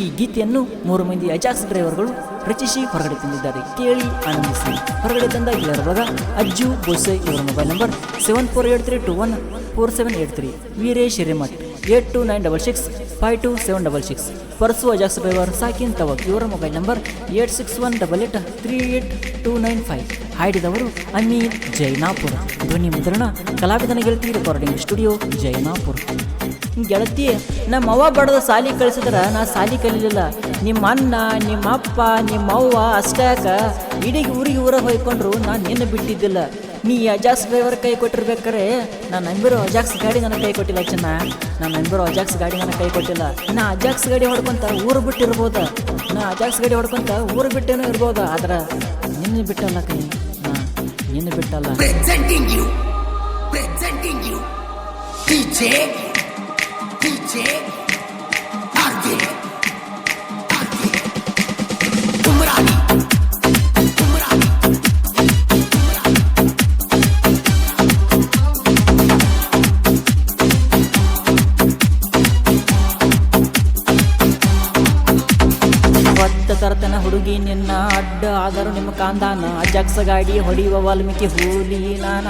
ಈ ಗೀತೆಯನ್ನು ಮೂರು ಮಂದಿ ಅಜಾಕ್ಸ್ ಡ್ರೈವರ್ಗಳು ರಚಿಸಿ ಹೊರಗಡೆ ತಂದಿದ್ದಾರೆ. ಕೇಳಿ ಆನಂದಿಸಿ. ಹೊರಗಡೆ ತಂದ ಇಲ್ಲರ ಭಾಗ ಅಜ್ಜು ಬೋಸೆ ಇವರ mobile number seven four eight three two one four seven eight three Veeresh Hiremath eight two nine double six, five two seven double six. ಪರ್ಸುವ ಜಾಕ್ಸ್ ಡ್ರೈವರ್ ಸಾಕಿನ್ ತವಕ್ ಇವರ mobile number eight six one double eight three eight two nine five. ಹಾಡಿದವರು Amir Jainapura. ಧ್ವನಿ ಮುದ್ರಣ ಕಲಾವಿದನ ಗೆಳತಿ recording studio Jainapura. ಗೆಳತಿ ನಮ್ಮ ಅವ್ವ ಬಡದ ಸಾಲಿ ಕಳಿಸಿದ್ರ ನಾ ಸಾಲಿ ಕಲಿಲಿಲ್ಲ. ನಿಮ್ಮ ಅಣ್ಣ ನಿಮ್ಮ ಅಪ್ಪ ನಿಮ್ಮ ಅವ್ವ ಅಷ್ಟಾಕ ಇಡೀ ಊರಿಗೆ ಊರ ಹೊಯ್ಕೊಂಡ್ರು ನಾನು ನಿನ್ನ ಬಿಟ್ಟಿದ್ದಿಲ್ಲ. ನೀ ಅಜಾಕ್ಸ್ ಡ್ರೈವರ್ ಕೈ ಕೊಟ್ಟಿರ್ಬೇಕಾರೆ, ನಾನು ನಂಬಿರೋ ಅಜಾಕ್ಸ್ ಗಾಡಿ ನನಗೆ ಕೈ ಕೊಟ್ಟಿಲ್ಲ ಚೆನ್ನ. ನಾನು ನಂಬಿರೋ ಅಜಾಕ್ಸ್ ಗಾಡಿ ನನಗೆ ಕೈ ಕೊಟ್ಟಿಲ್ಲ. ನಾ ಅಜಾಕ್ಸ್ ಗಾಡಿ ಹೊಡ್ಕೊಂತ ಊರು ಬಿಟ್ಟಿರ್ಬೋದ. ನಾ ಅಜಾಕ್ಸ್ ಗಾಡಿ ಹೊಡ್ಕೊಂತ ಊರು ಬಿಟ್ಟೇನೋ ಇರ್ಬೋದ. ಆದ್ರೆ ನಿನ್ನ ಬಿಟ್ಟಲ್ಲ ಕೈ ನಾ ನಿನ್ನ ಬಿಟ್ಟಲ್ಲ. DJ, DJ, ಹುಡುಗಿ ನಿನ್ನ ಅಡ್ಡ ಆದರೂ ನಿಮ್ಮ ಕಾಂದಾನ ಜಗ್ಸ ಗಾಡಿ ಹೊಡೆಯುವ ವಾಲ್ಮೀಕಿ ಹೂಲಿ ನಾನ.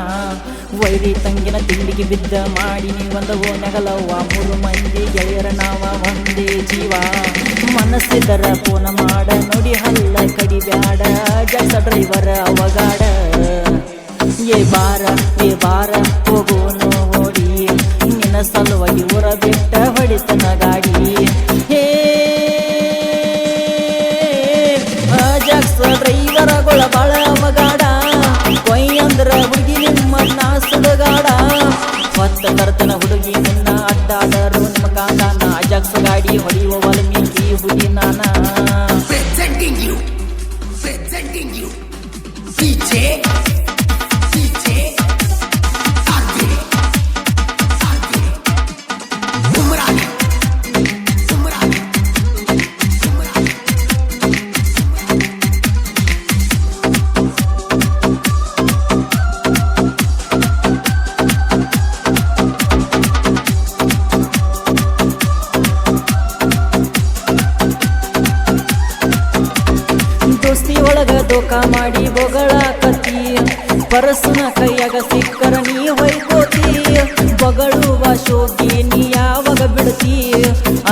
ವೈರಿ ತಂಗಿನ ತಿಂಡಿಗೆ ಬಿದ್ದ ಮಾಡಿ ಒಂದು ನೆಗಲವ್ವ ಮೂರು ಮಂದಿ ಗೆಳೆಯರ ನಾವ, ಒಂದೇ ಜೀವ. ಮನಸ್ಸಿದರ ಪೋನ ಮಾಡ, ನೋಡಿ ಹಲ್ಲ ಕಡಿಬ್ಯಾಡ ಜಗ್ಸ ಡ್ರೈವರ ಅವಗಾಡ. ಏ ಬಾರ ಏ ಬಾರ, ಹೋಗೋನು ಓಡಿ ನಿನ್ನ ಸಲುವಾಗಿ ಊರ ಬಿಟ್ಟ ಹೊಡಿತನ ನಾನಾ ಅಜಗ್ಸ ಗಾಡಿ ಹೊಲಿಯೋ ವಾಲ್ಮೀಕಿ ಹುಡಿ ನಾನಾ. ಸೆ ಯು ಸೆ ಯು ಸಿ ಟೆ ಒಳಗ ದೋಖ ಮಾಡಿ ಬೊಗಳಾಕತಿ ಪರಸುನ ಕೈಯಾಗ ಸಿಕ್ಕರ ನೀ ಹೊಯ್ಕೋತಿ. ಬೊಗಳುವ ಶೋಕಿ ನೀ ಯಾವಾಗ ಬಿಡ್ತಿ.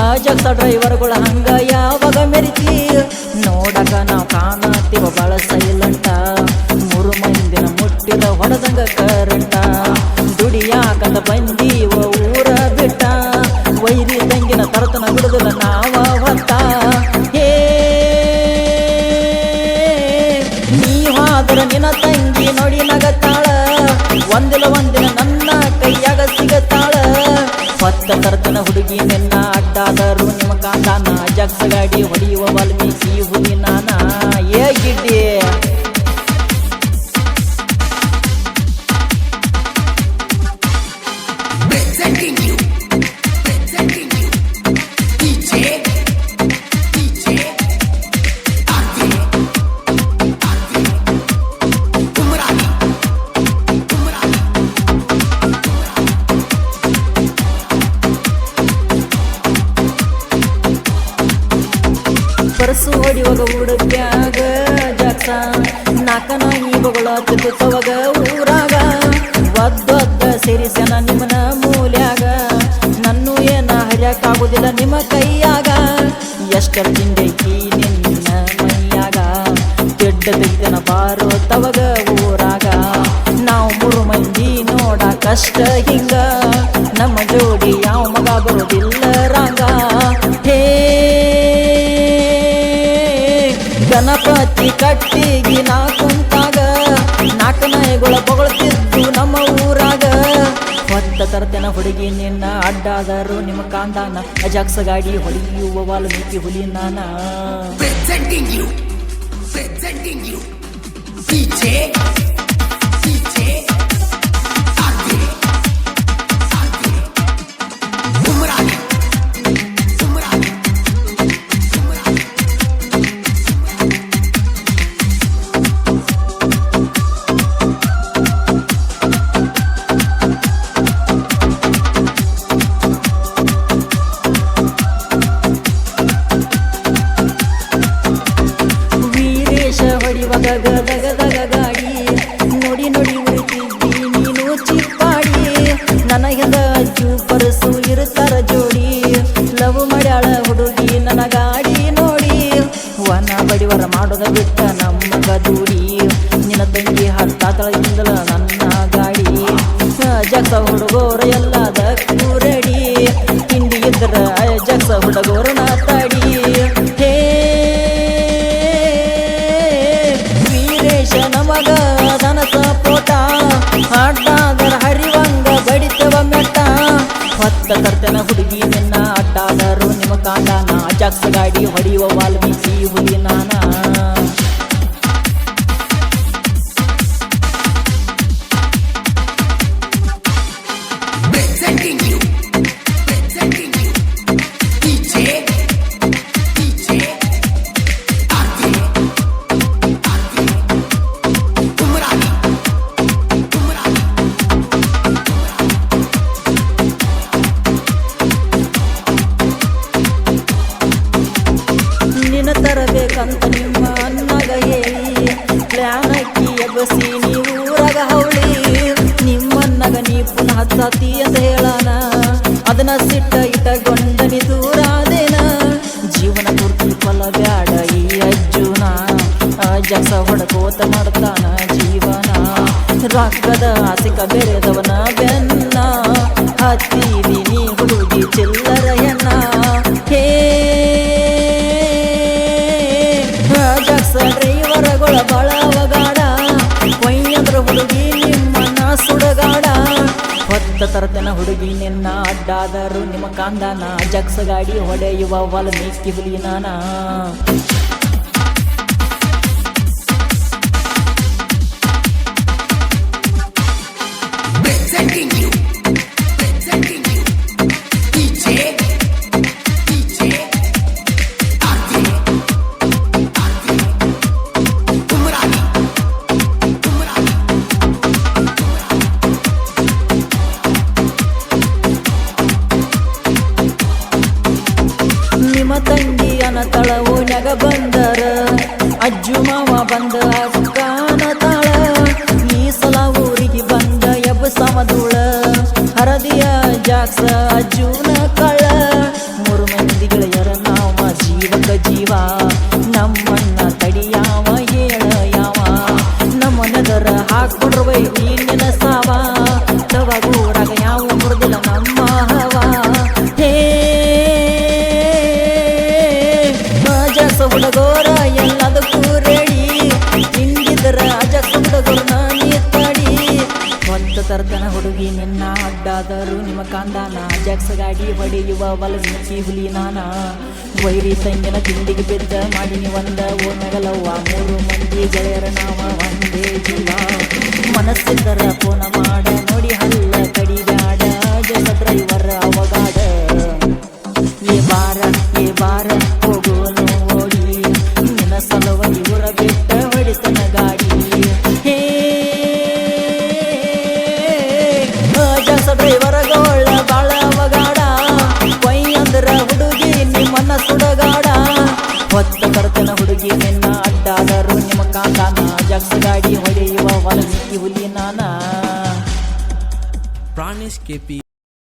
ಆ ಜಗ್ಸ ಡ್ರೈವರ್ಗಳ ಹಂಗ ಯಾವಾಗ ಮೆರಿತಿ. ನೋಡಕ ನಾವು ಕಾಣತೀವ ಬಾಳ ಸೈಲಂಟ. ಮೂರು ಮಂದಿನ ಮುಟ್ಟಿದ ಹೊಡೆದಂಗ ಕರಂಟ. ದುಡಿಯಾಕಂದ ಬಂದೀವ ನೀ ಹಾದ್ರ ನಿನ್ನ ತಂಗಿ ನೋಡಿ ನಗತಾಳ. ಒಂದಿಲ ಒಂದಿನ ನನ್ನ ಕೈಯಾಗ ಸಿಗತಾಳ. ಹೊತ್ತ ತರ್ತನ ಹುಡುಗಿ ನಿನ್ನ ಅಡ್ಡಾದರು ನಿಮ್ಮ ಕಾಂತಾನ. ಜಗ್ಸ ಗಾಡಿ ಹೊಡೆಯುವ ವಾಲ್ಮೀಕಿ ಹುಲಿ ನಾನ ಪರಸು ಹುಡುಗ್ಯಾಗ ಜಾಕ್ಸ. ನಾಕ ನಾಯಿ ಬಗಳ ತಿರುತ್ತವಾಗ ಊರಾಗ ಒದ್ದೊದ್ದ ಸೇರಿಸನ ನಿಮ್ಮನ ಮೂಲ್ಯಾಗ. ನನ್ನು ಏನ ಹರಿಯಕ್ಕಾಗುದಿಲ್ಲ ನಿಮ್ಮ ಕೈಯಾಗ. ಎಷ್ಟರ ತಿಂಡೈತಿ ನಿನ್ನ ಮೈಯಾಗ. ತೆಡ್ಡ ತೆಗ್ದನ ಬಾರೋ ತವಗ ಊರಾಗ. ನಾವು ಮೂರು ಮಂದಿ ನೋಡ ಕಷ್ಟ ಹಿಂಗ. ನಮ್ಮ ಜೋಡಿ ಯಾವ ಮಗ ಬರೋದಿಲ್ಲ ರಂಗ. ಹೇ ಗಣಪತಿ ಕಟ್ಟಿಗಿ ನಾ ಕುಂತಾಗ ನಾಲ್ಕು ನಾಯಿಗಳ ನಮ್ಮ ಊರಾಗ. ಹೊತ್ತ ತರ್ತನ ಹುಡುಗಿ ನಿನ್ನ ಅಡ್ಡಾದರು ನಿಮ್ಮ ಕಾಂದಾನ ಅಜಾಕ್ಸ ಗಾಡಿ ಹೊಡೆಯುವ ವಾಲ್ಮೀಕಿ ಹುಲಿ ನಾನ. Presenting you, ದಗ ದಗ ಗಾಡಿ ನೋಡಿ ನೋಡಿ ಉಳಿತಿದ್ದಿ ನೀನು ಚಿಪ್ಪಾಡಿ. ನನಗೆಂದ ಅಜ್ಜು ಪರಸು ಇರುತ್ತಾರ ಜೋಡಿ. ಲವ್ ಮಾಡ್ಯಾಳ ಹುಡುಗಿ ನನ್ನ ಗಾಡಿ ನೋಡಿ. ವನ ಬಡಿವರ ಮಾಡೋದ ಬಿಟ್ಟ ನಮ್ಮ ದೂಡಿ ನಿನ್ನ ತಂಗಿ ಹತ್ತಾತಳಿಂದಲ ನನ್ನ ಗಾಡಿ. ಜಗ್ಸ ಹುಡುಗೋರ ಎಲ್ಲದಕ್ಕೂ ರೆಡಿ ತಿಂಡಿ ಇದ್ರ ಜಗ್ಸ ಹುಡುಗೋರ ಕಾಂಡಾನ ಜಗ್ಸ ಗಾಡಿ ಹೊಡೆಯುವ ವಾಲ್ಮೀಕಿ ಹುಲಿ ನಾನ ಹೇಳಾನ? ಅದನ್ನ ಸಿಟ್ಟ ಇಟ್ಟಗೊಂಡನಿ ದೂರಾದೇನ? ಜೀವನ ಪೂರ್ತಿ ಫಲ ಬ್ಯಾಡ ಈ ಅಜ್ಜುನ. ಜಸ ಹೊಡಕೋತ ಮಾಡ್ತಾನ ಜೀವನ. ರಾಗದ ಆಸಿಕ ಬೆರೆದವನ ಬೆನ್ನ. ಹತ್ತೀವಿ ನೀ ಹುಡುಗಿ, ಚಿಲ್ಲರ ಹೊತ್ತ ತರತನ ಹುಡುಗಿ ನಿನ್ನ ಅಡ್ಡಾದರು ನಿಮ್ಮ ಕಾಂದಾನ ಜಗ್ಸ ಗಾಡಿ ಹೊಡೆಯುವ ವಾಲ್ಮೀಕಿ ಹುಲಿ ನಾನ. ಅಜ್ಜು ಮಾವ ಬಂದ ಅಕ್ಕನ ತಾಳ ಈ ಸಲ ಊರಿಗೆ ಬಂದ ಎಬ್ಬ ಧೂಳ ಹರದಿಯ ಜಾಕ್ಸ ಅಜ್ಜುನ ಕಳ್ಳ ಮೂರು ಮಂದಿ ಗೆಳೆಯರ ನಾವ ಜೀವಕ ಜೀವ ನಮ್ಮನ್ನ ತಡಿಯಾವ ಹೇಳ ಯಾವ ನಮ್ಮ ನೆದರ ಹಾಕೊಂಡ್ರವೈ ನೀನಿನ ಸಾವ ತವಗೂಡಾಗ ಒಂದು ತರ್ದನ ಹುಡುಗಿ ನಿನ್ನ ಅಡ್ಡಾದರೂ ನಿಮ್ಮ ಕಾಂದಾನ. ಜಕ್ಸ ಗಾಡಿ ಹೊಡೆಯುವ ವಲಸಿನ ಹುಲಿ ನಾನ. ವೈರಿ ತಂಗಿನ ತಿಂಡಿಗೆ ಬಿದ್ದ ಮಾಡಿನಿ ಒಂದ ಓ ನಗಲವ್ವ ಮೂರು ಮಂದಿ ಗೆಳೆಯರ ನಾವ ಒಂದೇ ಜೀವ. ಮನಸ್ಸಿದ್ದರ ಫೋನ ಮಾಡ ಗಾಡಿ ಹೊಡೆಯುವ